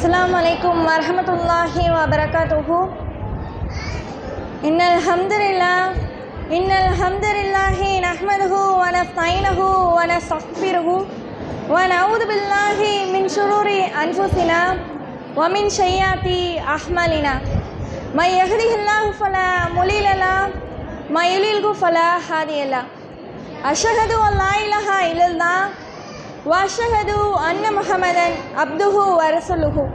السلام عليكم ورحمة الله وبركاته إن الحمد لله إن الحمد لله نحمده ونستعينه ونستغفره ونعوذ بالله من شرور أنفسنا ومن سيئات أعمالنا من يهده الله فلا مضل له من يضلل فلا هادي له أشهد أن لا إله إلا الله وأشهد أن محمدا عبده ورسوله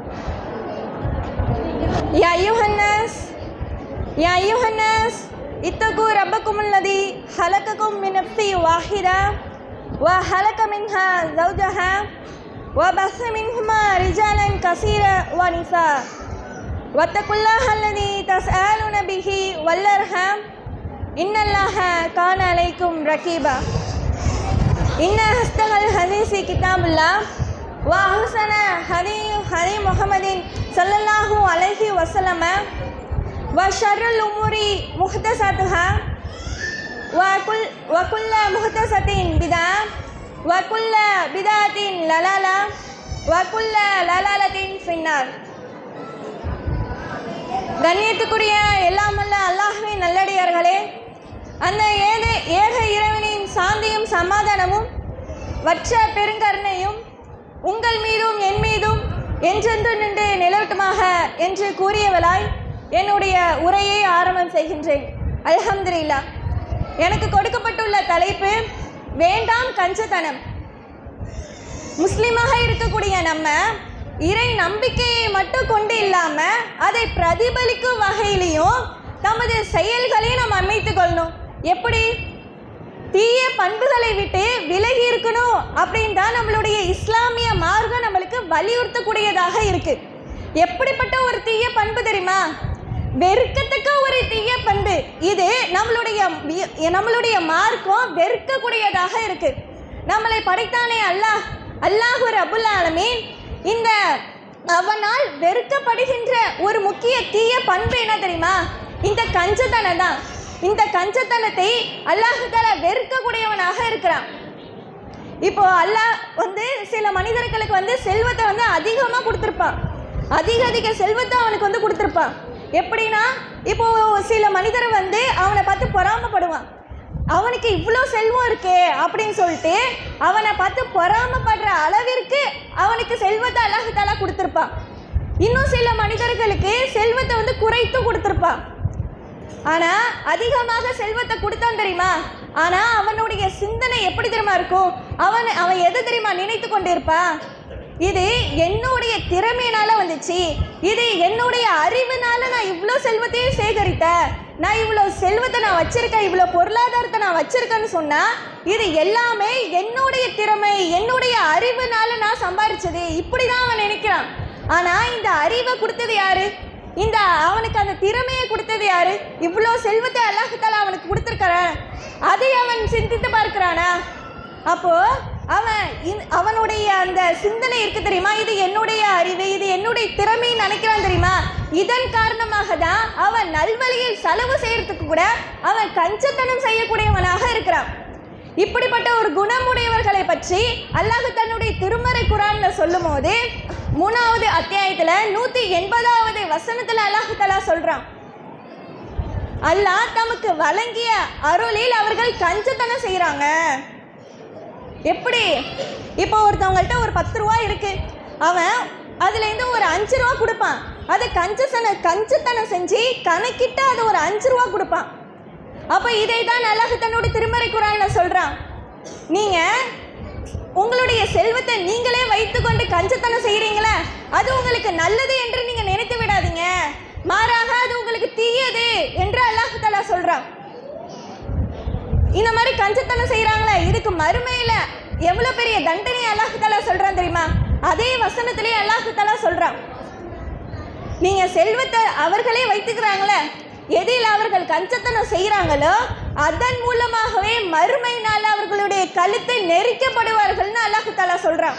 يا أيها الناس يا أيها الناس اتقوا ربكم الذي خلقكم من نفس واحدة وخلق منها زوجها وبث منهما رجالا كثيرا ونساء واتقوا الله الذي تسألون به والأرحام إن الله كان عليكم رقيبا இன்ன ஹஸ்தகல் ஹதீசி கிதாபுல்லா வா ஹுசன ஹரி ஹரி முகமதின் சல்லல்லாஹு அலஹி வசலம வ ஷருல் உமுரி முஹ்தசத்துஹா வ குல் வ குல்ல முஹ்தசத்தின் பிதா வ குல்ல பிதாத்தின் லலாலா வ குல்ல லலாலத்தின் ஃபின்னார் கண்ணியத்துக்குரிய எல்லாமல்ல அல்லாஹ்வின் நல்லடியார்களே அந்த ஏக ஏக இறைவனின் சாந்தியும் சமாதானமும் வற்ற பெருங்கருணையும் உங்கள் மீதும் என் மீதும் என்றென்று நின்று நிலவட்டுமாக என்று கூறியவளாய் என்னுடைய உரையை ஆரம்பம் செய்கின்றேன். அலஹம்துல்லா எனக்கு கொடுக்கப்பட்டுள்ள தலைப்பு வேண்டாம் கஞ்சத்தனம். முஸ்லிமாக இருக்கக்கூடிய நம்ம இறை நம்பிக்கையை மட்டும் கொண்டு இல்லாமல் அதை பிரதிபலிக்கும் வகையிலையும் நமது செயல்களையும் நாம் அமைத்துக் கொள்ளணும். எப்படி? தீய பண்புகளை விட்டு விலகி இருக்கணும் அப்படின்னு தான் நம்மளுடைய இஸ்லாமிய மார்க்கம் நம்மளுக்கு வலியுறுத்தக்கூடியதாக இருக்கு. எப்படிப்பட்ட ஒரு தீய பண்பு தெரியுமா? வெறுக்கத்தக்க ஒரு தீய பண்பு. இது நம்மளுடைய நம்மளுடைய மார்க்கம் வெறுக்கக்கூடியதாக இருக்கு. நம்மளை படைத்தானே அல்லாஹ்? அல்லாஹு ரபுல் ஆலமீன். இந்த அவனால் வெறுக்கப்படுகின்ற ஒரு முக்கிய தீய பண்பு என்ன தெரியுமா? இந்த கஞ்சத்தனை தான் இந்த கஞ்சத்தனத்தை அல்லாஹுத்தால வெறுக்கக்கூடியவனாக இருக்கிறான். இப்போ அல்லாஹ் வந்து சில மனிதர்களுக்கு வந்து செல்வத்தை வந்து அதிகமாக கொடுத்துருப்பான். அதிக அதிக செல்வத்தை அவனுக்கு வந்து கொடுத்துருப்பான். எப்படின்னா இப்போ சில மனிதர் வந்து அவனை பார்த்து பொறாமப்படுவான். அவனுக்கு இவ்வளோ செல்வம் இருக்கே அப்படின்னு சொல்லிட்டு அவனை பார்த்து பொறாமப்படுற அளவிற்கு அவனுக்கு செல்வத்தை அல்லாஹுத்தாலா கொடுத்துருப்பான். இன்னும் சில மனிதர்களுக்கு செல்வத்தை வந்து குறைத்து கொடுத்துருப்பான். ஆனா அதிகமாக செல்வத்தை கொடுத்தான் தெரியுமா? ஆனா அவனுடைய சிந்தனை எப்படி தெரியுமா இருக்கும்? அவன் அவன் எது தெரியுமா நினைத்து கொண்டிருப்பான் இது என்னுடைய திறமையினால வந்துச்சு. இது என்னுடைய அறிவுனால நான் இவ்வளோ செல்வத்தையும் சேகரித்தேன். நான் இவ்வளோ செல்வத்தை நான் வச்சிருக்கேன் இவ்வளோ பொருளாதாரத்தை நான் வச்சிருக்கேன்னு சொன்னால் இது எல்லாமே என்னுடைய திறமை என்னுடைய அறிவுனால நான் சம்பாரிச்சது. இப்படி தான் அவன் நினைக்கிறான். ஆனால் இந்த அறிவை கொடுத்தது யாரு? இந்த அவனுக்கு அந்த திறமையை கொடுத்தது யாரு? இவ்வளோ செல்வத்தை அல்லாஹால அவனுக்கு கொடுத்துருக்காரன் அதை அவன் சிந்தித்து பார்க்கிறானா? அப்போ அவன் இந் அவனுடைய அந்த சிந்தனை இருக்கு தெரியுமா? இது என்னுடைய அறிவு இது என்னுடைய திறமை நினைக்கிறான் தெரியுமா? இதன் காரணமாக தான் அவன் நல்வழியில் செலவு செய்யறதுக்கு கூட அவன் கஞ்சத்தனம் செய்யக்கூடியவனாக இருக்கிறான். இப்படிப்பட்ட ஒரு குணமுடையவர்களை பற்றி அல்லாஹு தன்னுடைய திருமறை குரான்ல சொல்லும் போது மூணாவது அத்தியாயத்துல நூத்தி எண்பதாவது வசனத்துல அல்லாஹு தலா சொல்றான். அல்லாஹ் தமக்கு வழங்கிய அருளில் அவர்கள் கஞ்சத்தனம் செய்கிறாங்க எப்படி? இப்போ ஒருத்தவங்கள்ட்ட ஒரு பத்து ரூபா இருக்கு. அவன் அதுலேருந்து ஒரு அஞ்சு ரூபா கொடுப்பான். அதை கஞ்சசன கஞ்சத்தனம் செஞ்சு கணக்கிட்டு அதை ஒரு அஞ்சு ரூபா கொடுப்பான். அப்போ இதை தான் அல்லாஹ் தன்னோட திருமறை குரானில் சொல்கிறான் நீங்கள் உங்களுடைய செல்வத்தை நீங்களே வைத்துக்கொண்டு கஞ்சத்தனம் செய்கிறீங்களே அது உங்களுக்கு நல்லது என்று நீங்கள் நினைத்து விடாதீங்க. மாறாக அது உங்களுக்கு தீயது என்று அல்லாஹ் தலா சொல்கிறான் இந்த மாதிரி கஞ்சத்தனம் செய்கிறாங்களே இதுக்கு மறுமையில் எவ்வளோ பெரிய தண்டனை அல்லாஹ் தலா சொல்கிறான் தெரியுமா? அதே வசனத்திலே அல்லாஹ் தலா சொல்கிறான் நீங்கள் செல்வத்தை அவர்களே வைத்துக்கிறாங்களே எதில் அவர்கள் கஞ்சத்தனம் செய்கிறாங்களோ அதன் மூலமாகவே மறுமையினால் அவர்களுடைய கழுத்தை நெரிக்கப்படுவார்கள்னு அல்லாஹு தாலா சொல்றான்.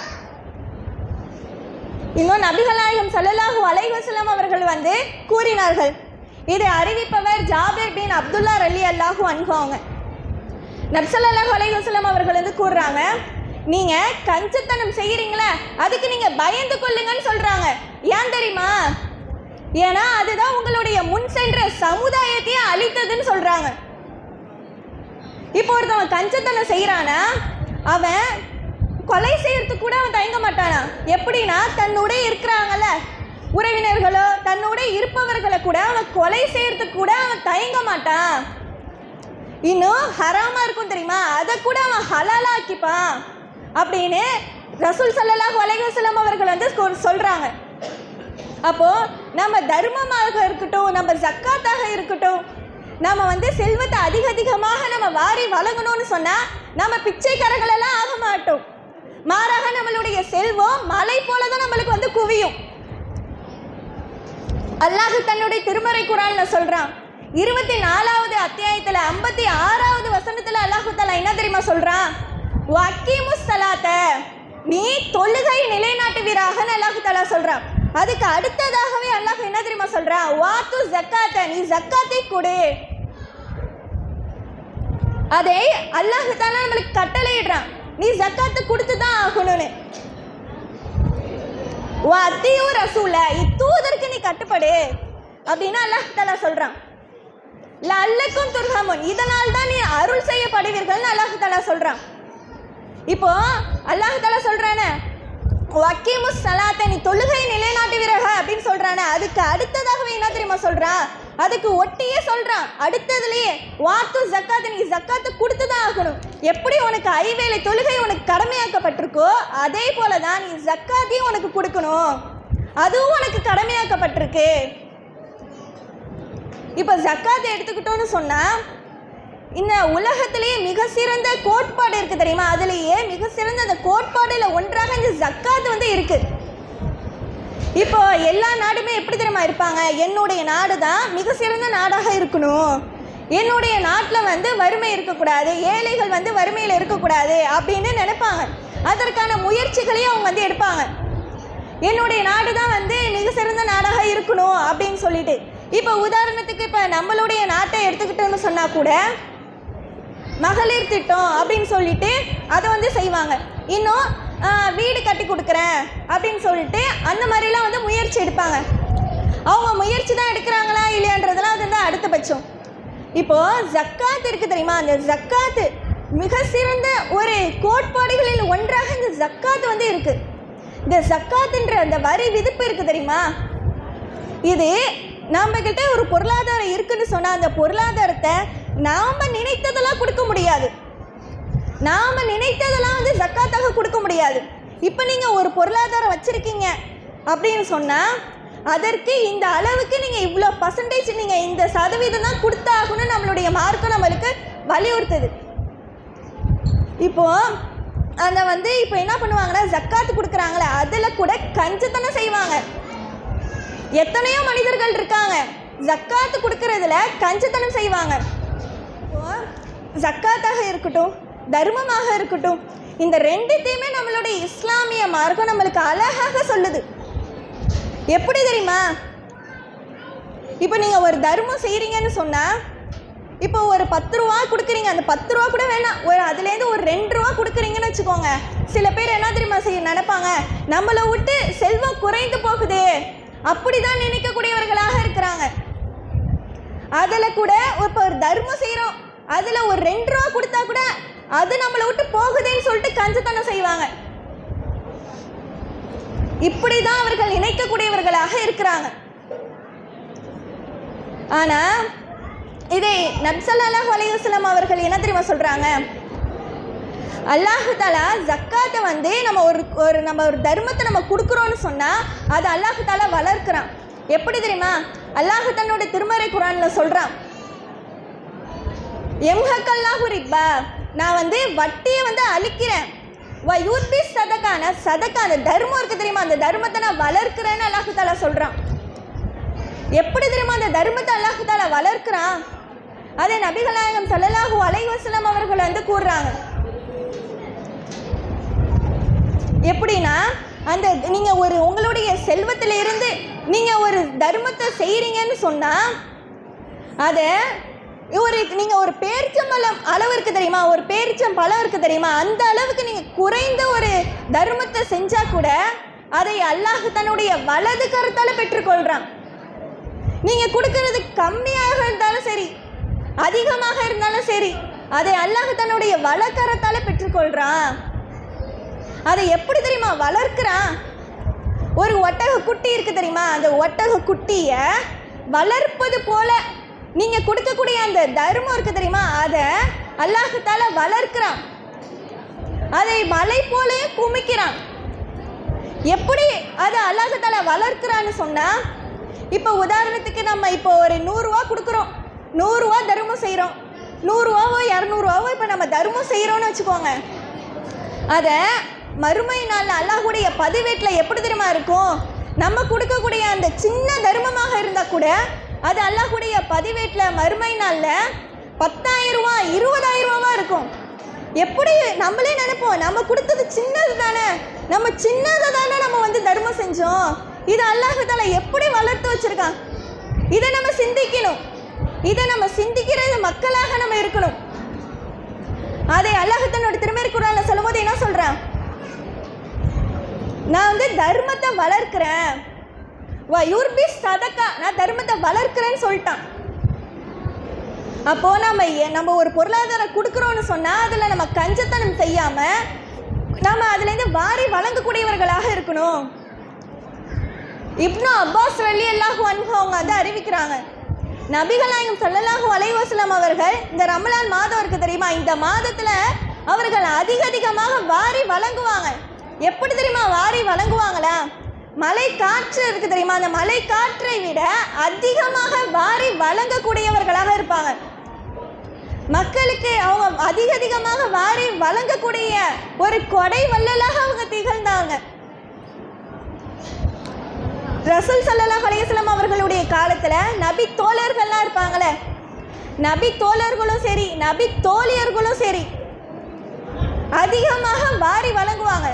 இன்னும் நபிகளாயம் ஸல்லல்லாஹு அலைவசலம் அவர்கள் வந்து கூறினார்கள் இதை அறிவிப்பவர் ஜாபிர் பின் அப்துல்லா அலி அல்லாஹு அன்பாங்க நப்சல்லாஹு அலைவசலம் அவர்கள் வந்து கூறுறாங்க நீங்க கஞ்சத்தனம் செய்கிறீங்களே அதுக்கு நீங்க பயந்து கொள்ளுங்கன்னு சொல்றாங்க. ஏன் தெரியுமா? ஏன்னா அதுதான் உங்களுடைய முன் சென்ற சமுதாயத்தையே அழித்ததுன்னு சொல்றாங்க. இப்போ ஒருத்தவன் கஞ்சத்தனை செய்கிறானா அவன் கொலை செய்யறதுக்கு கூட அவன் தயங்க மாட்டானா? எப்படின்னா தன்னோட இருக்கிறாங்கல்ல உறவினர்களோ தன்னோட இருப்பவர்களை கூட அவன் கொலை செய்யறதுக்கு கூட அவன் தயங்க மாட்டான். இன்னும் ஹராமா இருக்கும் தெரியுமா? அதை கூட அவன் ஹலாலாக்கிப்பான். அப்படின்னு ரசூல் ஸல்லல்லாஹு கொலைகள் வஸல்லம் அவர்கள் வந்து சொல்றாங்க. அப்போ நம்ம தர்மமாக இருக்கட்டும் நம்ம ஜக்காத்தாக இருக்கட்டும் நம்ம வந்து செல்வத்தை அதிக அதிகமாக நம்ம வாரி வழங்கணும்னு சொன்னால் நம்ம பிச்சைக்காரர்களெல்லாம் ஆக மாட்டோம். மாறாக நம்மளுடைய செல்வம் மலை போல தான் நம்மளுக்கு வந்து குவியும். அல்லாஹ் தன்னுடைய திருமறை குரான்ல சொல்றான். இருபத்தி நாலாவது அத்தியாயத்தில் ஐம்பத்தி ஆறாவது வசனத்தில் அல்லாஹு தஆலா என்ன தெரியுமா சொல்றான்? வக்கீமு சலாத்த. நீ தொழுகை நிலைநாட்டுவீராக அல்லாஹு அல்லாஹுத்தாலா சொல்றான். அதுக்கு அடுத்ததாகவே அல்லாஹ் என்ன தெரியுமா சொல்றான் வாத்து ஜக்காத்த நீ ஜக்காத்தை கொடு. அதை அல்லாஹு தாலா நம்மளுக்கு கட்டளையிடுறான். நீ ஜக்காத்து கொடுத்து தான் ஆகணும்னு. அத்தியும் ரசூல இத்தூதருக்கு நீ கட்டுப்படு. அப்படின்னு அல்லாஹ் தாலா சொல்றான். லல்லக்கும் துர்ஹமுன். இதனால் தான் நீ அருள் செய்யப்படுவீர்கள்னு அல்லாஹு தாலா சொல்றான். இப்போ அல்லாஹு தாலா சொல்றானே வக்கீமு சலாத்தை நீ தொழுகை நிலைநாட்டுவீரக அப்படின்னு சொல்கிறானே அதுக்கு அடுத்ததாகவே என்ன தெரியுமா சொல்கிறான் அதுக்கு ஒட்டியே சொல்கிறான் அடுத்ததுலேயே வாத்து ஜக்காத்து நீ ஜக்காத்து கொடுத்து தான் ஆகணும். எப்படி உனக்கு ஐவேலை தொழுகை உனக்கு கடமையாக்கப்பட்டிருக்கோ அதே போல தான் நீ ஜக்காத்தையும் உனக்கு கொடுக்கணும். அதுவும் உனக்கு கடமையாக்கப்பட்டிருக்கு. இப்போ ஜக்காத்தை எடுத்துக்கிட்டோன்னு சொன்னால் இந்த உலகத்திலேயே மிக சிறந்த கோட்பாடு இருக்கு தெரியுமா? அதுலேயே மிக சிறந்த அந்த கோட்பாடுல ஒன்றாக இந்த ஜக்காத் வந்து இருக்கு. இப்போ எல்லா நாடுமே எப்படி தெரியுமா இருப்பாங்க? என்னுடைய நாடு தான் மிக சிறந்த நாடாக இருக்கணும். என்னுடைய நாட்டில் வந்து வறுமை இருக்கக்கூடாது ஏழைகள் வந்து வறுமையில் இருக்கக்கூடாது அப்படின்னு நினைப்பாங்க. அதற்கான முயற்சிகளையும் அவங்க வந்து எடுப்பாங்க. என்னுடைய நாடு தான் வந்து மிக சிறந்த நாடாக இருக்கணும் அப்படின்னு சொல்லிட்டு. இப்போ உதாரணத்துக்கு இப்போ நம்மளுடைய நாட்டை எடுத்துக்கிட்டோன்னு சொன்னால் கூட மகளிர் திட்டம் அப்படின்னு சொல்லிட்டு அதை வந்து செய்வாங்க. இன்னும் வீடு கட்டி கொடுக்குறேன் அப்படின்னு சொல்லிட்டு அந்த மாதிரிலாம் வந்து முயற்சி எடுப்பாங்க. அவங்க முயற்சி தான் எடுக்கிறாங்களா இல்லையான்றதெல்லாம் அது வந்து அடுத்த பட்சம். இப்போ ஜக்காத் இருக்குது தெரியுமா? அந்த ஜக்காத்து மிக சிறந்த ஒரு கோட்பாடுகளில் ஒன்றாக இந்த ஜக்காத் வந்து இருக்குது இந்த ஜக்காத்துன்ற அந்த வரி விதிப்பு இருக்குது தெரியுமா? இது நம்மக்கிட்ட ஒரு பொருளாதாரம் இருக்குன்னு சொன்னால் அந்த பொருளாதாரத்தை நாம் நினைத்ததெல்லாம் கொடுக்க முடியாது. நாம் நினைத்ததெல்லாம் வந்து ஜக்காத்தாக கொடுக்க முடியாது. இப்போ நீங்கள் ஒரு பொருளாதாரம் வச்சுருக்கீங்க அப்படின்னு சொன்னால் அதற்கு இந்த அளவுக்கு நீங்கள் இவ்வளோ பர்சன்டேஜ் நீங்கள் இந்த சதவீதம் தான் கொடுத்தாகணும்னு நம்மளுடைய மார்க்கம் நம்மளுக்கு வலியுறுத்துது. இப்போ அந்த வந்து இப்போ என்ன பண்ணுவாங்கன்னா ஜக்காத்து கொடுக்குறாங்களே அதில் கூட கஞ்சத்தனம் செய்வாங்க. எத்தனையோ மனிதர்கள் இருக்காங்க. ஜக்காத்து கொடுக்கறதுல கஞ்சத்தனம் செய்வாங்க. ஜக்காத்தாக இருக்கட்டும் தர்மமாக இருக்கட்டும் இந்த ரெண்டுத்தையுமே நம்மளுடைய இஸ்லாமிய மார்க்கம் நம்மளுக்கு அழகாக சொல்லுது. எப்படி தெரியுமா? இப்போ நீங்கள் ஒரு தர்மம் செய்கிறீங்கன்னு சொன்னால் இப்போ ஒரு பத்து ரூபா கொடுக்குறீங்க அந்த பத்து ரூபா கூட வேணாம். ஒரு அதுலேருந்து ஒரு ரெண்டு ரூபா கொடுக்குறீங்கன்னு வச்சுக்கோங்க. சில பேர் என்ன தெரியுமா செய்ய நினைப்பாங்க? நம்மளை விட்டு செல்வம் குறைந்து போகுது. அப்படி தான் நினைக்கக்கூடியவர்களாக இருக்கிறாங்க. அதில் கூட இப்போ ஒரு தர்மம் செய்கிறோம் அதில் ஒரு ரெண்டு ரூபா கொடுத்தா கூட அது நம்மளை விட்டு போகுதேன்னு சொல்லிட்டு கஞ்சத்தனம் செய்வாங்க. இப்படி தான் அவர்கள் இணைக்கக்கூடியவர்களாக இருக்கிறாங்க. ஆனால் இதை நப்சல்லாஹ் அலையுஸ்லாம் அவர்கள் என்ன தெரியுமா சொல்கிறாங்க அல்லாஹு தாலா ஜக்காத்தை வந்து நம்ம ஒரு ஒரு நம்ம ஒரு தர்மத்தை நம்ம கொடுக்குறோன்னு சொன்னால் அது அல்லாஹு தாலா வளர்க்குறான். எப்படி தெரியுமா? அல்லாஹு தன்னோட திருமறை குரான்ல சொல்கிறான் எம்ஹக்கல்லாஹு ரிப்பா நான் வந்து வட்டியை வந்து அழிக்கிறேன். வ சதகான சதக்கான சதக்கா அந்த தர்மம் இருக்கு தெரியுமா? அந்த தர்மத்தை நான் வளர்க்கிறேன்னு அல்லாஹு தாலா சொல்கிறான் எப்படி தெரியுமா? அந்த தர்மத்தை அல்லாஹு தாலா வளர்க்குறான். அதை நபிகளாயகம் நாயகம் ஸல்லல்லாஹு அவர்கள் வந்து கூறுறாங்க. எப்படின்னா அந்த நீங்கள் ஒரு உங்களுடைய செல்வத்திலிருந்து நீங்கள் ஒரு தர்மத்தை செய்கிறீங்கன்னு சொன்னால் அதை ஒரு நீங்கள் ஒரு பேரிச்சம்பழம் அளவு இருக்குது தெரியுமா? ஒரு பேரிச்சம் பழம் இருக்குது தெரியுமா? அந்த அளவுக்கு நீங்கள் குறைந்த ஒரு தர்மத்தை செஞ்சால் கூட அதை அல்லாஹ் தன்னுடைய வலது கருத்தால் பெற்றுக்கொள்கிறான் நீங்கள் கொடுக்கறது கம்மியாக இருந்தாலும் சரி அதிகமாக இருந்தாலும் சரி அதை அல்லாஹ் தன்னுடைய வலக்கரத்தால் பெற்றுக்கொள்கிறான் அதை எப்படி தெரியுமா? வளர்க்கிறான். ஒரு ஒட்டக குட்டி இருக்குது தெரியுமா? அந்த ஒட்டக குட்டியை வளர்ப்பது போல நீங்க கொடுக்கக்கூடிய அந்த தர்மம் இருக்கு தெரியுமா? அதை அல்லாஹத்தால வளர்க்கிறான். அதை மலை போலே குமிக்கிறான். எப்படி அதை அல்லாஹத்தால வளர்க்கிறான்னு சொன்னா இப்போ உதாரணத்துக்கு நம்ம இப்போ ஒரு நூறுரூவா கொடுக்குறோம். நூறுரூவா தர்மம் செய்கிறோம் நூறுரூவாவோ இரநூறுவாவோ இப்போ நம்ம தர்மம் செய்கிறோன்னு வச்சுக்கோங்க. அதை மறுமை நாளில் அல்லாஹுடைய பதிவேட்டில் எப்படி தெரியுமா இருக்கும்? நம்ம கொடுக்கக்கூடிய அந்த சின்ன தர்மமாக இருந்தால் கூட அது அல்லாஹுடைய பதிவேட்டில் மறுமை நாளில் பத்தாயிரம் ரூபா இருபதாயிரம் ரூபாவா இருக்கும். எப்படி நம்மளே நினைப்போம் நம்ம கொடுத்தது சின்னது தானே நம்ம சின்னதை தானே நம்ம வந்து தர்மம் செஞ்சோம். இது அல்லாஹால எப்படி வளர்த்து வச்சிருக்கான்? இதை நம்ம சிந்திக்கணும். இதை நம்ம சிந்திக்கிறது மக்களாக நம்ம இருக்கணும். அதை அல்லாஹ் தன்னோட திருமறை சொல்லும்போது என்ன சொல்கிறேன் நான் வந்து தர்மத்தை வளர்க்கிறேன். வா யூர்பி சதக்கா நான் தர்மத்தை வளர்க்கிறேன்னு சொல்லிட்டான். அப்போ நம்ம நம்ம ஒரு பொருளாதாரம் கொடுக்குறோன்னு சொன்னால் அதில் நம்ம கஞ்சத்தனம் செய்யாமல் நம்ம அதுலேருந்து வாரி வழங்கக்கூடியவர்களாக இருக்கணும். இப்னோ அப்பாஸ் ரலி அல்லாஹு அவங்க அதை அறிவிக்கிறாங்க. நபிகளாயும் நாயகம் ஸல்லல்லாஹு அவர்கள் இந்த ரமலான் மாதம் இருக்கு தெரியுமா? இந்த மாதத்தில் அவர்கள் அதிக அதிகமாக வாரி வழங்குவாங்க. எப்படி தெரியுமா? வாரி வழங்குவாங்களா? மலை காற்று இருக்கு தெரியுமா? அந்த மலை காற்றை விட அதிகமாக வாரி வழங்கக்கூடியவர்களாக இருப்பாங்க. மக்களுக்கு அவங்க அதிக அதிகமாக வாரி வழங்கக்கூடிய ஒரு கொடை வள்ளலாக அவங்க திகழ்ந்தாங்க. ரசூல் சல்லா அலைஹி அவர்களுடைய காலத்துல நபி தோழர்கள்லாம் இருப்பாங்களே. நபி தோழர்களும் சரி நபி தோழியர்களும் சரி அதிகமாக வாரி வழங்குவாங்க.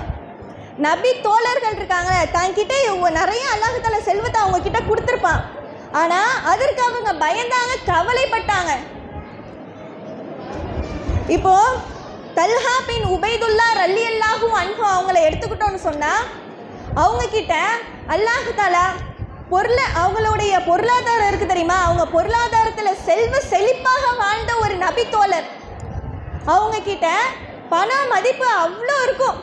நபி தோழர்கள் இருக்காங்களே தன்கிட்ட இவங்க நிறைய அல்லாஹால செல்வத்தை அவங்க கிட்ட கொடுத்துருப்பான். ஆனா அதற்கு அவங்க பயந்தாங்க கவலைப்பட்டாங்க. இப்போ தல்ஹா பின் உபைதுல்லா ரல்லி அல்லாஹும் அன்பும் அவங்கள எடுத்துக்கிட்டோன்னு சொன்னா அவங்க கிட்ட அல்லாஹு பொருளை அவங்களுடைய பொருளாதாரம் இருக்கு தெரியுமா? அவங்க பொருளாதாரத்துல செல்வ செழிப்பாக வாழ்ந்த ஒரு நபி தோழர். அவங்க கிட்ட பண மதிப்பு அவ்வளோ இருக்கும்.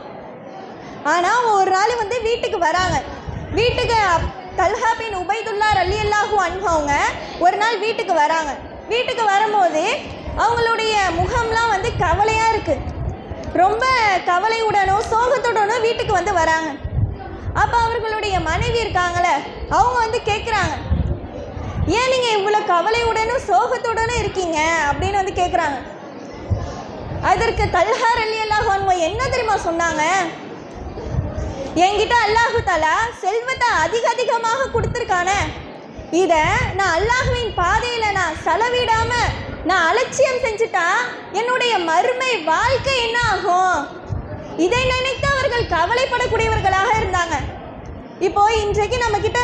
ஆனால் ஒரு நாள் வந்து வீட்டுக்கு வராங்க. வீட்டுக்கு அப்- தல்ஹா பின் உபைதுல்லா ரலி அல்லாஹூ அன்பவங்க அவங்க ஒரு நாள் வீட்டுக்கு வராங்க. வீட்டுக்கு வரும்போது அவங்களுடைய முகம்லாம் வந்து கவலையாக இருக்குது ரொம்ப கவலையுடனும் சோகத்துடனும் வீட்டுக்கு வந்து வராங்க. அப்போ அவர்களுடைய மனைவி இருக்காங்களே அவங்க வந்து கேட்குறாங்க ஏன் நீங்கள் இவ்வளோ கவலையுடனும் சோகத்துடனும் இருக்கீங்க? அப்படின்னு வந்து கேட்குறாங்க அதற்கு தல்ஹார் அலி அல்லாஹ் என்ன தெரியுமா சொன்னாங்க? என்கிட்ட அல்லாஹு தாலா செல்வத்தை அதிக அதிகமாக கொடுத்துருக்கானே. இதை நான் அல்லாஹுவின் பாதையில் நான் செலவிடாமல் நான் அலட்சியம் செஞ்சுட்டா என்னுடைய மறுமை வாழ்க்கை என்ன ஆகும்? இதை நினைத்து அவர்கள் கவலைப்படக்கூடியவர்களாக இருந்தாங்க. இப்போ இன்றைக்கு நம்ம கிட்ட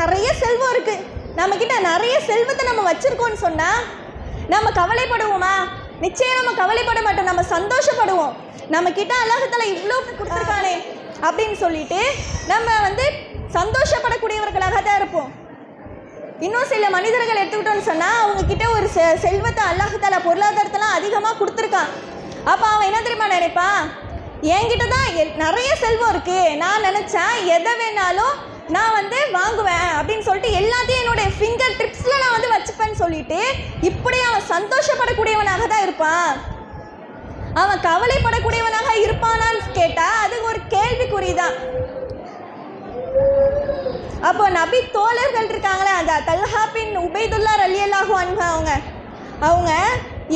நிறைய செல்வம் இருக்கு. நம்ம கிட்ட நிறைய செல்வத்தை நம்ம வச்சிருக்கோம்னு சொன்னா நம்ம கவலைப்படுவோமா? நிச்சயம் நம்ம கவலைப்பட மாட்டோம். நம்ம சந்தோஷப்படுவோம். நம்ம கிட்ட அல்லாஹத்தில் இவ்வளோ கொடுத்துருக்கானே. அப்படின்னு சொல்லிட்டு நம்ம வந்து சந்தோஷப்படக்கூடியவர்களாக தான் இருப்போம். இன்னும் சில மனிதர்கள் எடுத்துக்கிட்டோம்னு சொன்னால் அவங்கக்கிட்ட ஒரு செ செல்வத்தை அல்லாஹால பொருளாதாரத்தெல்லாம் அதிகமாக கொடுத்துருக்கான். அப்போ அவன் என்ன தெரியுமா நினைப்பான்? என்கிட்ட தான் நிறைய செல்வம் இருக்குது நான் நினச்சேன் எதை வேணாலும் நான் வந்து வாங்குவேன் அப்படின்னு சொல்லிட்டு எல்லாத்தையும் என்னுடைய ஃபிங்கர் ட்ரிப்ஸில் நான் வந்து வச்சுப்பேன்னு சொல்லிட்டு இப்படி அவன் சந்தோஷப்படக்கூடியவனாக தான் இருப்பான். அவன் கவலைப்படக்கூடியவனாக இருப்பானான்னு கேட்டா அது ஒரு கேள்விக்குறி தான் அப்போ நபி தோழர்கள் இருக்காங்களே அந்த தல்ஹா பின் உபைதுல்லா ரலி அன்பு அவங்க. அவங்க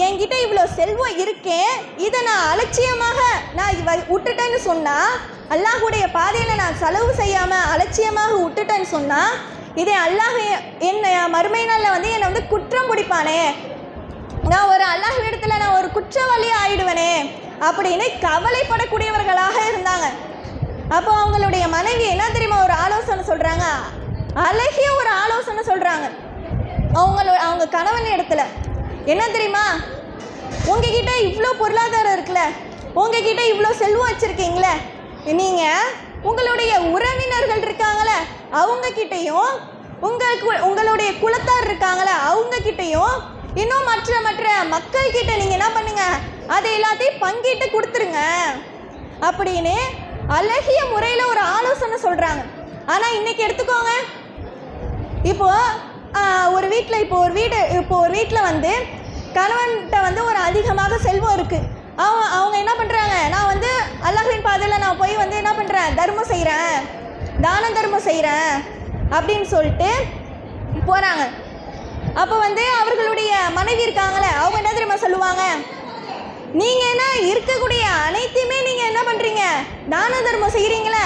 என்கிட்ட இவ்வளோ செல்வம் இருக்கே இதை நான் அலட்சியமாக நான் விட்டுட்டேன்னு சொன்னால் அல்லாஹுடைய பாதையில் நான் செலவு செய்யாமல் அலட்சியமாக விட்டுட்டேன்னு சொன்னால் இதே அல்லாஹ் என்ன மறுமை நாளில் வந்து என்னை வந்து குற்றம் பிடிப்பானே நான் ஒரு அல்லாஹ் இடத்துல நான் ஒரு குற்றவாளி ஆயிடுவனே அப்படின்னு கவலைப்படக்கூடியவர்களாக இருந்தாங்க. அப்போ அவங்களுடைய மனைவி என்ன தெரியுமா ஒரு ஆலோசனை சொல்றாங்க? அழகிய ஒரு ஆலோசனை சொல்றாங்க. அவங்களோட அவங்க கணவன் இடத்துல. என்ன தெரியுமா? உங்ககிட்ட இவ்வளோ பொருளாதாரம் இருக்குல்ல? உங்ககிட்ட இவ்வளோ செல்வம் வச்சுருக்கீங்களே? நீங்கள் உங்களுடைய உறவினர்கள் இருக்காங்களே அவங்க கிட்டேயும் உங்கள் கு- உங்களுடைய குலத்தார் இருக்காங்களே அவங்க கிட்டேயும் இன்னும் மற்ற மற்ற மக்கள் கிட்ட நீங்க என்ன பண்ணுங்க? அதை எல்லாத்தையும் பங்கிட்டு கொடுத்துருங்க. அப்படின்னு அழகிய முறையில் ஒரு ஆலோசனை சொல்கிறாங்க ஆனால் இன்னைக்கு எடுத்துக்கோங்க. இப்போ ஒரு வீட்டில் இப்போ ஒரு வீடு இப்போ ஒரு வீட்டில் வந்து கணவன்கிட்ட வந்து ஒரு அதிகமாக செல்வம் இருக்குது அவங்க அவங்க என்ன பண்ணுறாங்க நான் வந்து அல்லாஹின் பாதையில் நான் போய் வந்து என்ன பண்ணுறேன் தர்மம் செய்கிறேன் தான தர்மம் செய்கிறேன் அப்படின்னு சொல்லிட்டு போகிறாங்க அப்போ வந்து அவர்களுடைய மனைவி இருக்காங்களே அவங்க என்ன தெரியுமா சொல்லுவாங்க? நீங்கள் என்ன இருக்கக்கூடிய அனைத்தையுமே நீங்கள் என்ன பண்ணுறீங்க தான தர்மம் செய்கிறீங்களே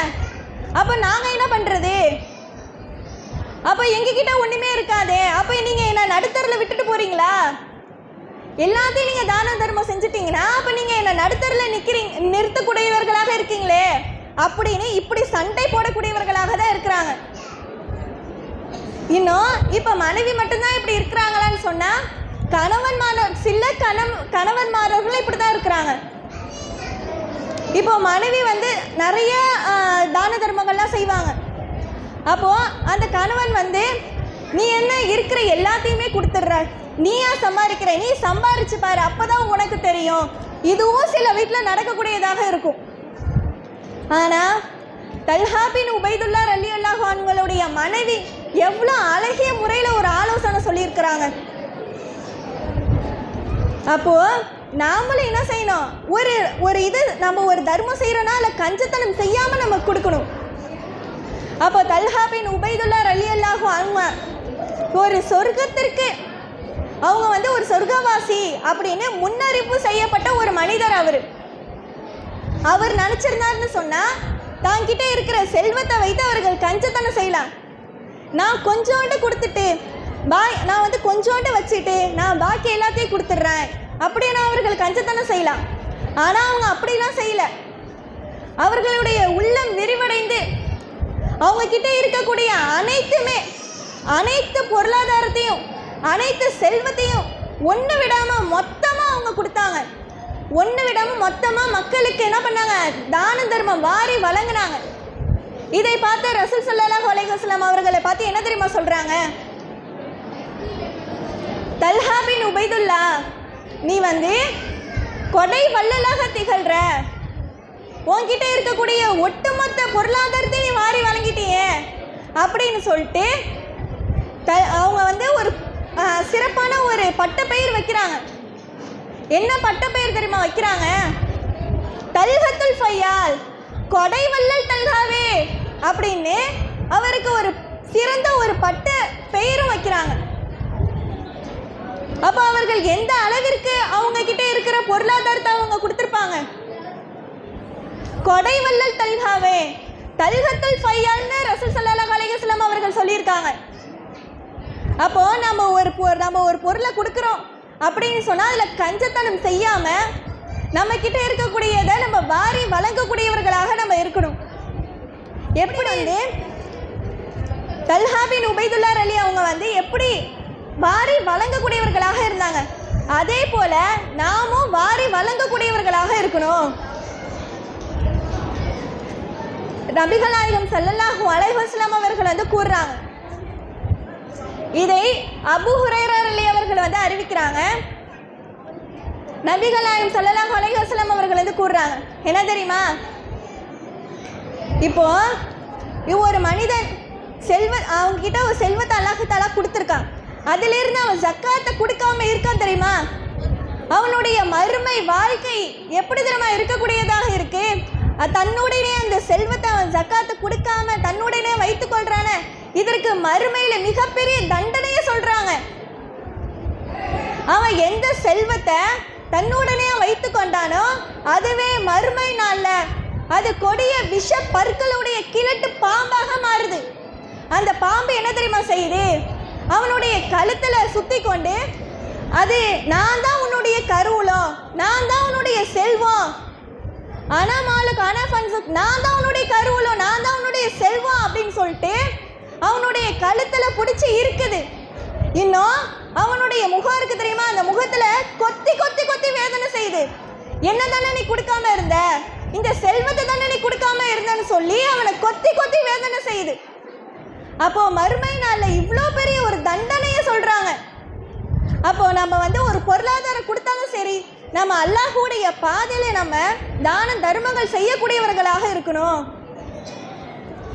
அப்போ நாங்கள் என்ன பண்ணுறது அப்போ எங்ககிட்ட ஒன்றுமே இருக்காதே. அப்போ நீங்கள் என்ன நடுத்தரில் விட்டுட்டு போகிறீங்களா எல்லாத்தையும் நீங்கள் தான தர்மம் செஞ்சுட்டீங்கன்னா அப்போ நீங்கள் என்ன நடுத்தரில் நிற்கிறீங்க நிறுத்தக்கூடியவர்களாக இருக்கீங்களே. அப்படின்னு இப்படி சண்டை போடக்கூடியவர்களாக தான் இருக்கிறாங்க. இன்னும் இப்போ மனைவி மட்டும்தான் இப்படி இருக்கிறாங்களான்னு சொன்னால் கணவன் மாணவர் சில கணவன் கணவன்மாரர்களும் இப்படி தான் இருக்கிறாங்க. இப்போ மனைவி வந்து நிறைய தான தர்மங்கள்லாம் செய்வாங்க. அப்போ அந்த கணவன் வந்து நீ என்ன இருக்கிற எல்லாத்தையுமே கொடுத்துட்ற. நீயா சம்பாதிக்கிற. நீ சம்பாரிச்சு பாரு. அப்பதான் உனக்கு தெரியும். இதுவும் சில வீட்டில் நடக்கக்கூடியதாக இருக்கும். ஆனால் தல்ஹா பின் உபைதுல்லா ரலி அல்லாஹான்களுடைய மனைவி எவ்வளோ அழகிய முறையில் ஒரு ஆலோசனை சொல்லியிருக்கிறாங்க. அப்போது நாமளும் என்ன செய்யணும்? ஒரு ஒரு இது நம்ம ஒரு தர்மம் செய்கிறோனா இல்லை கஞ்சத்தனம் செய்யாமல் நம்ம கொடுக்கணும். அப்போ தல்ஹா பின் உபைதுல்லா ரலி அல்லாஹு அவங்க ஒரு சொர்க்கத்திற்கு அவங்க வந்து ஒரு சொர்க்கவாசி அப்படின்னு முன்னறிப்பு செய்யப்பட்ட ஒரு மனிதர் அவர். அவர் நினச்சிருந்தாருன்னு சொன்னால் தாங்கிட்ட இருக்கிற செல்வத்தை வைத்து அவர்கள் கஞ்சத்தனம் செய்யலாம். நான் கொஞ்சோண்டு கொடுத்துட்டு பாய் நான் வந்து கொஞ்சோண்டு வச்சுட்டு நான் பாக்கி எல்லாத்தையும் கொடுத்துட்றேன். அப்படின்னு அவர்கள் கஞ்சத்தனம் செய்யலாம். ஆனால் அவங்க அப்படிலாம் செய்யலை. அவர்களுடைய உள்ளம் விரிவடைந்து அவங்க கிட்ட இருக்கக்கூடிய அனைத்துமே அனைத்து பொருளாதாரத்தையும் அனைத்து செல்வத்தையும் ஒன்று விடாமல் மொத்தமாக அவங்க கொடுத்தாங்க. ஒன்று விடாமல் மொத்தமாக மக்களுக்கு என்ன பண்ணாங்க? தான தர்மம் வாரி வழங்கினாங்க. இதை பார்த்து ரசூல் ஸல்லல்லாஹு அலைஹி அவர்களை பார்த்து என்ன தெரியுமா சொல்கிறாங்க தல்ஹா பின் உபைதுல்லா நீ வந்து கொடை வள்ளலாக திகழ்ற. உன்கிட்ட இருக்கக்கூடிய ஒட்டுமொத்த பொருளாதாரத்தை நீ வாரி வழங்கிட்டியே அப்படின்னு சொல்லிட்டு த அவங்க வந்து ஒரு சிறப்பான ஒரு பட்டப்பெயர் வைக்கிறாங்க. என்ன பட்டப்பெயர் தெரியுமா வைக்கிறாங்க? தல்கத்துல் ஃபையால் கொடைவள்ளல் தல்காவே அப்படின்னு அவருக்கு ஒரு சிறந்த ஒரு பட்ட பெயரும் வைக்கிறாங்க. அப்போ அவர்கள் எந்த அளவிற்கு அவங்க கிட்ட இருக்கிற பொருளாதாரத்தை அவங்க கொடுத்துருப்பாங்க? கொடைவள்ளல் தல்காவே தல்கத்துல் ஃபையால்னு ரசூல் சல்லாஹ் அலைஹி அவர்கள் சொல்லியிருக்காங்க. அப்போ நம்ம ஒரு பொ- நம்ம ஒரு பொருளை கொடுக்குறோம். அப்படின்னு சொன்னால் அதில் கஞ்சத்தனம் செய்யாமல் நம்ம கிட்ட இருக்கக்கூடியதை நம்ம வாரி வழங்கக்கூடியவர்களாக நம்ம இருக்கணும். எப்படி வந்து தல்ஹாபின் உபைதுல்லா அலி அவங்க வந்து எப்படி வாரி வழங்கக்கூடியவர்களாக இருந்தாங்க? அதே போல நாமும் வாரி வழங்கக்கூடியவர்களாக இருக்கணும். நபிகள் நாயகம் ஸல்லல்லாஹு அலைஹி அவர்கள் வந்து கூறுறாங்க இதை அபு ஹுரைரா அவர்கள் வந்து அறிவிக்கிறாங்க. நபிகள் சொல்லலாம் ஸல்லல்லாஹு அவர்கள் வந்து கூறுறாங்க. என்ன தெரியுமா? இப்போ ஒரு மனிதன் செல்வ அவங்க கிட்ட ஒரு செல்வத்தை அல்லாஹு தாலா கொடுத்துருக்கான். அதிலிருந்து அவன் ஜக்காத்தை கொடுக்காம இருக்கான் தெரியுமா? அவனுடைய மறுமை வாழ்க்கை எப்படி தெரியுமா இருக்கக்கூடியதாக இருக்கு? தன்னுடைய தன்னுடனே அந்த செல்வத்தை அவன் ஜக்காத்தை கொடுக்காம இதற்கு மறுமையில் மிகப்பெரிய தண்டனையை சொல்றாங்க. அவன் எந்த செல்வத்தை தன்னுடனே வைத்து கொண்டானோ அதுவே மறுமை நாள்ல அது கொடிய விஷ பற்களுடைய கிழட்டு பாம்பாக மாறுது. அந்த பாம்பு என்ன தெரியுமா செய்யுது? அவனுடைய கழுத்தில் சுற்றி கொண்டு அது நான் தான் உன்னுடைய கருவூலம் நான் தான் உன்னுடைய செல்வம் அனாமாலுக்கு அனாஃபன்ஸுக்கு நான் தான் உன்னுடைய கருவூலம் நான் தான் உன்னுடைய செல்வம் அப்படின்னு சொல்லிட்டு அவனுடைய கழுத்தில் பிடிச்சி இருக்குது. இன்னும் அவனுடைய முகம் இருக்கு தெரியுமா? அந்த முகத்தில் கொத்தி கொத்தி கொத்தி வேதனை செய்யுது. என்ன தானே நீ கொடுக்காம இருந்த? இந்த செல்வத்தை தண்டனை கொடுக்காம இருந்தேன்னு சொல்லி அவனை கொத்தி கொத்தி வேதனை செய்யுது. அப்போ மறுமை நாளில் இவ்வளோ பெரிய ஒரு தண்டனையை சொல்கிறாங்க அப்போ நம்ம வந்து ஒரு பொருளாதாரம் கொடுத்தாலும் சரி நம்ம அல்லாஹ்வுடைய பாதையில நம்ம தான தர்மங்கள் செய்யக்கூடியவர்களாக இருக்கணும்.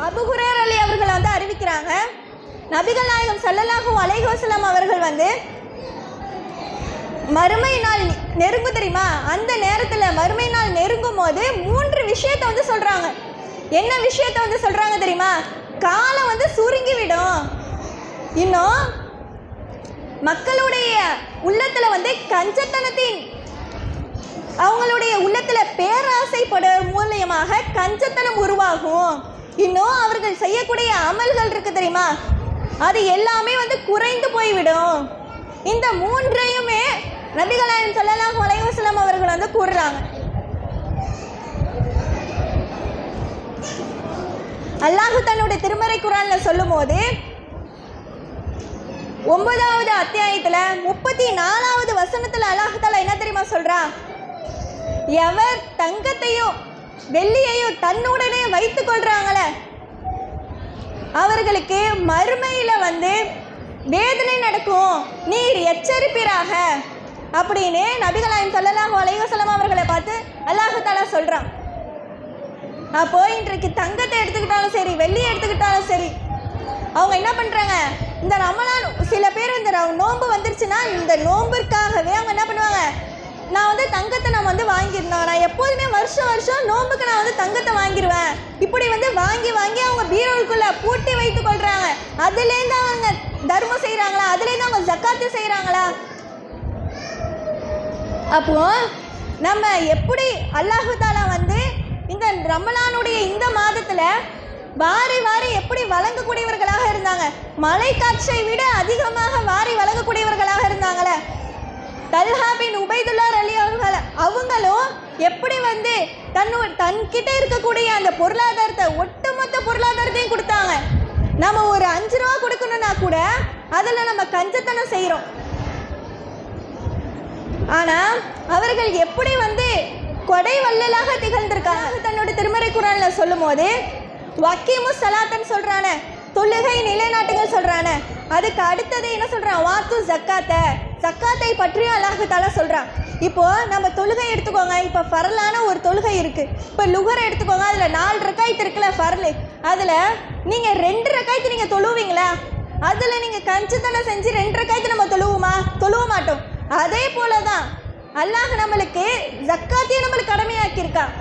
அபுகுரேர் அலி அவர்கள் வந்து அறிவிக்கிறாங்க. நபிகள் நாயகம் ஸல்லல்லாஹு அலைஹோசலம் அவர்கள் வந்து மறுமை நாள் நெருங்கும் தெரியுமா? அந்த நேரத்தில் மறுமை நாள் நெருங்கும் போது மூன்று விஷயத்தை வந்து சொல்கிறாங்க என்ன விஷயத்தை வந்து சொல்கிறாங்க தெரியுமா? காலம் வந்து சுருங்கிவிடும் இன்னும் மக்களுடைய உள்ளத்தில் வந்து கஞ்சத்தனத்தின் அவங்களுடைய உள்ளத்தில் பேராசைப்பட மூலியமாக கஞ்சத்தனம் உருவாகும். இன்னும் அவர்கள் செய்யக்கூடிய அமல்கள் இருக்கு தெரியுமா? அது எல்லாமே வந்து குறைந்து போய்விடும். இந்த மூன்றையுமே நபிகளாயம் சொல்லலாம் வலைவசலம் அவர்கள் வந்து கூறுறாங்க. அல்லாஹு தன்னுடைய திருமறை குரான்ல சொல்லும்போது ஒன்பதாவது அத்தியாயத்துல முப்பத்தி நாலாவது வசனத்துல அல்லாஹால என்ன தெரியுமா சொல்றா? எவர் தங்கத்தையும் வெள்ளியையும் தன்னுடனே வைத்து கொள்றாங்களே. அவர்களுக்கு மறுமையில் வந்து வேதனை நடக்கும் நீர் எச்சரிப்பீராக. அப்படின்னு நபிகளாயம் சொல்லலாம் அலைவசலம் அவர்களை பார்த்து அல்லாஹாலா சொல்கிறான் அப்போ இன்றைக்கு தங்கத்தை எடுத்துக்கிட்டாலும் சரி வெள்ளியை எடுத்துக்கிட்டாலும் சரி அவங்க என்ன பண்ணுறாங்க இந்த ரமலான் சில பேர் இந்த நோன்பு வந்துருச்சுன்னா இந்த நோம்பிற்காகவே அவங்க என்ன பண்ணுவாங்க? நான் வந்து தங்கத்தை நான் வந்து வாங்கியிருந்தோம் நான் எப்போதுமே வருஷம் வருஷம் நோம்புக்கு நான் வந்து தங்கத்தை வாங்கிடுவேன் இப்படி வந்து வாங்கி வாங்கி அவங்க பீரோவுக்குள்ளே பூட்டி வைத்து கொள்கிறாங்க அதுலேருந்து அவங்க தர்மம் செய்கிறாங்களா அதுலேருந்து அவங்க ஜக்காத்து செய்கிறாங்களா அப்போ நம்ம எப்படி அல்லாஹு தாலா வந்து இந்த ரமலானுடைய இந்த மாதத்தில் வாரி வாரி எப்படி வழங்கக்கூடியவர்களாக இருந்தாங்க? மலை காற்றை விட அதிகமாக வாரி வழங்கக்கூடியவர்களாக இருந்தாங்களே? தல்ஹா பின் உபைதுல்லா அலி அவர்கள் அவங்களும் எப்படி வந்து தன்னு தன்கிட்ட இருக்கக்கூடிய அந்த பொருளாதாரத்தை ஒட்டுமொத்த பொருளாதாரத்தையும் கொடுத்தாங்க. நம்ம ஒரு அஞ்சு ரூபா கொடுக்கணும்னா கூட அதில் நம்ம கஞ்சத்தனம் செய்கிறோம் ஆனால் அவர்கள் எப்படி வந்து கொடை வள்ளலாக திகழ்ந்திருக்காங்க? தன்னோட திருமறை குரான்ல சொல்லும்போது வக்கீமு சலாத்தன் சொல்கிறான தொழுகை நிலைநாட்டுகள் சொல்கிறான அதுக்கு அடுத்தது என்ன சொல்கிறான் வாத்து ஜக்காத்தை ஜக்காத்தை பற்றியும் அல்லாஹு தாலா சொல்கிறான் இப்போது நம்ம தொழுகை எடுத்துக்கோங்க. இப்போ ஃபரலான ஒரு தொழுகை இருக்குது இப்போ லுகரை எடுத்துக்கோங்க. அதில் நாலு ரக்காய்த்து இருக்குல்ல ஃபரலு. அதில் நீங்கள் ரெண்டு ரக்காய்த்து நீங்கள் தொழுவீங்களா? அதில் நீங்கள் கஞ்சித்தனம் செஞ்சு ரெண்டு ரக்காய்த்து நம்ம தொழுவுமா? தொழுவ மாட்டோம். அதே போல தான் அல்லாஹ் நம்மளுக்கு ஜக்காத்தையும் நம்மளுக்கு கடமையாக்கியிருக்கான்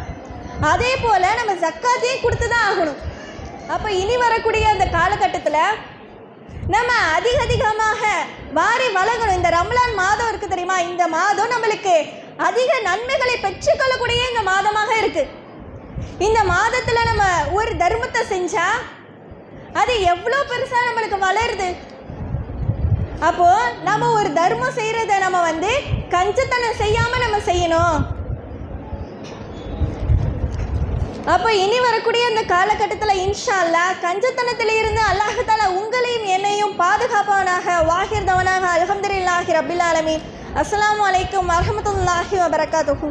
அதே போல் நம்ம ஜக்காத்தையும் கொடுத்து தான் ஆகணும். அப்போ இனி வரக்கூடிய அந்த காலகட்டத்தில் நம்ம அதிக அதிகமாக வாரி வழங்கணும். இந்த ரம்லான் மாதம் இருக்கு தெரியுமா? இந்த மாதம் நம்மளுக்கு அதிக நன்மைகளை பெற்றுக்கொள்ளக்கூடிய இந்த மாதமாக இருக்கு. இந்த மாதத்தில் நம்ம ஒரு தர்மத்தை செஞ்சா அது எவ்வளோ பெருசாக நம்மளுக்கு வளருது? அப்போ நம்ம ஒரு தர்மம் செய்யறத நம்ம வந்து கஞ்சத்தனம் செய்யாம நம்ம செய்யணும். அப்போ இனி வரக்கூடிய அந்த காலகட்டத்தில் இன்ஷா அல்லாஹ் கஞ்சத்தனத்திலிருந்து அல்லாஹால உங்களையும் என்னையும் பாதுகாப்பவனாக வாகிர்தவனாக அல்ஹம்துலில்லாஹி ரபில் ஆலமி அஸ்லாம் அலைக்கும் வரமத்துல்லாஹி வபரகாத்துஹு.